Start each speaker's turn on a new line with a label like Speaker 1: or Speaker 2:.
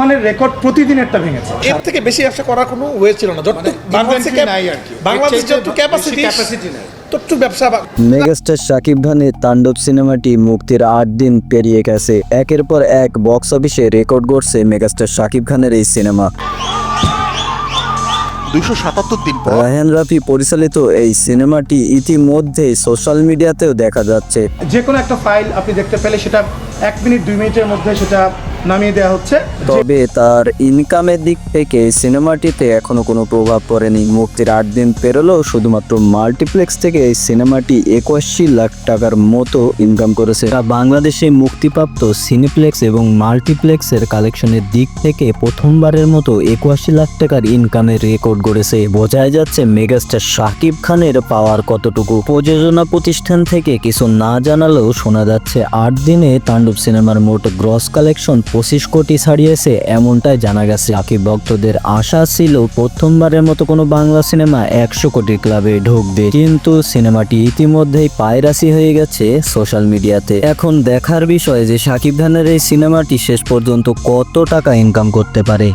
Speaker 1: তুফানের রেকর্ড প্রতিদিনেরটা ভেঙেছে।
Speaker 2: এর থেকে বেশি ব্যবসা করার কোনো ওয়ে ছিল না। যতটুকু বাংলাদেশে
Speaker 3: নাই আর কি।
Speaker 2: বাংলাদেশ
Speaker 3: চাইতে
Speaker 2: যতটুকু
Speaker 3: বেশি
Speaker 2: ক্যাপাসিটি
Speaker 3: নাই।
Speaker 4: মেগাস্টার শাকিব খানের তাণ্ডব সিনেমাটি মুক্তির আট দিন পেরিয়ে গেছে। একের পর এক বক্স অফিসে রেকর্ড গড়ছে মেগাস্টার শাকিব খানের এই সিনেমা।
Speaker 5: দিন পর
Speaker 4: রায়হান রাফি পরিচালিত এই সিনেমাটি ইতিমধ্যেই সোশ্যাল মিডিয়াতেও দেখা যাচ্ছে।
Speaker 1: যে কোনো একটা ফাইল আপনি দেখতে পেলে সেটা এক মিনিট দুই মিনিটের মধ্যে সেটা নামিয়ে দেওয়া হচ্ছে।
Speaker 4: তবে তার ইনকামের দিক থেকে সিনেমাটিতে এখনও কোনো প্রভাব পড়েনি। মুক্তির আট দিন পেরোলেও শুধুমাত্র মাল্টিপ্লেক্স থেকে এই সিনেমাটি একাশি লাখ টাকার মতো ইনকাম করেছে। তা বাংলাদেশে মুক্তিপ্রাপ্ত সিনেপ্লেক্স এবং মাল্টিপ্লেক্সের কালেকশনের দিক থেকে প্রথমবারের মতো একাশি লাখ টাকার ইনকামের রেকর্ড গড়েছে। বোঝাই যাচ্ছে মেগাস্টার শাকিব খানের পাওয়ার কতটুকু। প্রযোজনা প্রতিষ্ঠান থেকে কিছু না জানালেও শোনা যাচ্ছে, আট দিনে তাণ্ডব সিনেমার মোট গ্রস কালেকশন পঁচিশ কোটি ছাড়িয়েছে এমনটাই জানা গেছে। শাকিব ভক্তদের আশা ছিল প্রথমবারের মতো কোনো বাংলা সিনেমা একশো কোটি ক্লাবে ঢুকবে। কিন্তু সিনেমাটি ইতিমধ্যেই পায়রাসি হয়ে গেছে সোশ্যাল মিডিয়াতে। এখন দেখার বিষয় যে সাকিব খানের এই সিনেমাটি শেষ পর্যন্ত কত টাকা ইনকাম করতে পারে।